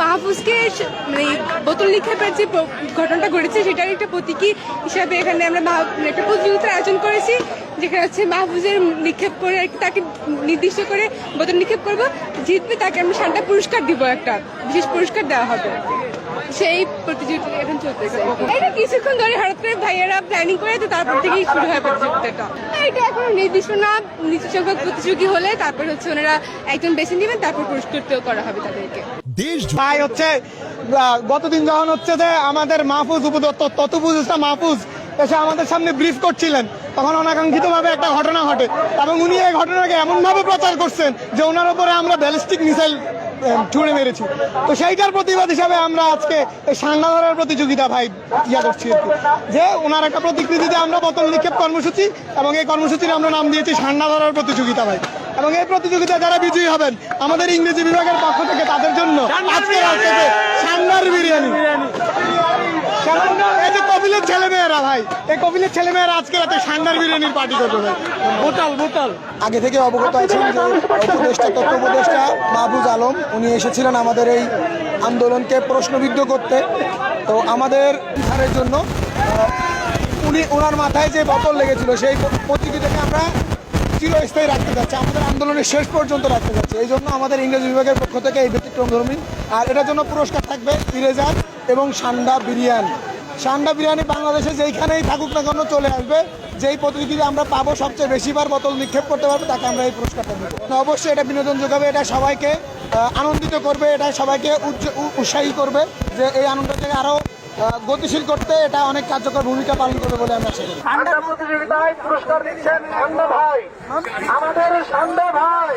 মাহফুজকে মানে বোতল নিক্ষেপের যে ঘটনাটা ঘটেছে, সেটার একটা প্রতীকী হিসাবে এখানে আমরা মানে একটা প্রতিযোগিতার আয়োজন করেছি, যেখানে হচ্ছে মাহফুজের নিক্ষেপ করে তাকে নির্দিষ্ট করে বোতল নিক্ষেপ করব। জিতবে তাকে আমরা সান্টা পুরস্কার দিব একটা, বিশেষ পুরস্কার দেওয়া হবে। সেই প্রতিযোগিতা এখন চলতেছে এটা কিছুক্ষণ ধরে হঠাৎ করে ভাইয়েরা প্ল্যানিং করে তো তারপর থেকেই শুরু হয় প্রতিযোগিতাটা। এটা এখন নির্দিষ্ট না নিচু সংখ্যক প্রতিযোগী হলে তারপর হচ্ছে ওনারা একজন বেছে নেবেন তারপর পুরস্কৃত করা হবে তাদেরকে। দেশ ভাই হচ্ছে গতদিন যখন হচ্ছে যে আমাদের মাহফুজ উপদত্ত ততুফুজ ইসলাম মাহফুজ এসে আমাদের সামনে ব্রিফ করছিলেন। তখন অনাকাঙ্ক্ষিত ভাবে একটা ঘটনা ঘটে এবং উনি এই ঘটনাকে এমন ভাবে প্রচার করছেন যে ওনার উপরে আমরা ব্যালিস্টিক মিসাইল ছুড়ে মেরেছি। তো সেইটার প্রতিবাদ হিসাবে আমরা আজকে এই সান্না ধরার প্রতিযোগিতা ভাই ইয়া করছি। যে ওনার একটা প্রতিকৃতিতে আমরা বোতল নিক্ষেপ কর্মসূচি এবং এই কর্মসূচির আমরা নাম দিয়েছি সান্না ধরার প্রতিযোগিতা ভাই। এবং এই প্রতিযোগিতায় যারা বিজয়ী হবেন, আমাদের ইংরেজি বিভাগের পক্ষ থেকে তাদের জন্য আজকে আজকে সান্নার বিরিয়ানি এই যে কপিলের ছেলেমেয়েরা ভাই। এই কপিলের ছেলেমেয়েরা আজকে রাতে সান্নার বিরিয়ানির পার্টি করবে ভাই। বোতল বোতল। আগে থেকে অবগত আছেন যে উপদেষ্টা তথ্য উপদেষ্টা মাহবুজ আলম উনি এসেছিলেন আমাদের এই আন্দোলনকে প্রশ্নবিদ্ধ করতে। তো আমাদের উদ্ধারের জন্য উনি ওনার মাথায় যে বোতল লেগেছিল সেই প্রতিযোগিতাকে আমরা চিরস্থায়ী রাখতে যাচ্ছি। আমাদের আন্দোলনের শেষ পর্যন্ত রাখতে যাচ্ছি। এই জন্য আমাদের ইংরেজি বিভাগের পক্ষ থেকে এই ব্যতিক্রম ধর্মী। আর এটার জন্য পুরস্কার থাকবে ইরেজার এবং সান্ডা বিরিয়ানি। সান্ডা বিরিয়ানি বাংলাদেশে যেইখানেই থাকুক না কেন চলে আসবে যেই প্রতিযোগিতা আমরা পাবো সবচেয়ে বেশিবার বোতল নিক্ষেপ করতে পারব তাকে আমরা এই পুরস্কারটা দেবো। অবশ্যই এটা বিনোদন যোগাবে এটা সবাইকে আনন্দিত করবে এটা সবাইকে উৎসাহী করবে যে এই আনন্দটাকে আরও গতিশীল করতে এটা অনেক কার্যকর ভূমিকা পালন করবে বলে আমরা আশা করি। ঠান্ডা প্রতিযোগিতায় পুরস্কার দিচ্ছেন ঠান্ডা ভাই। আমাদের ঠান্ডা ভাই।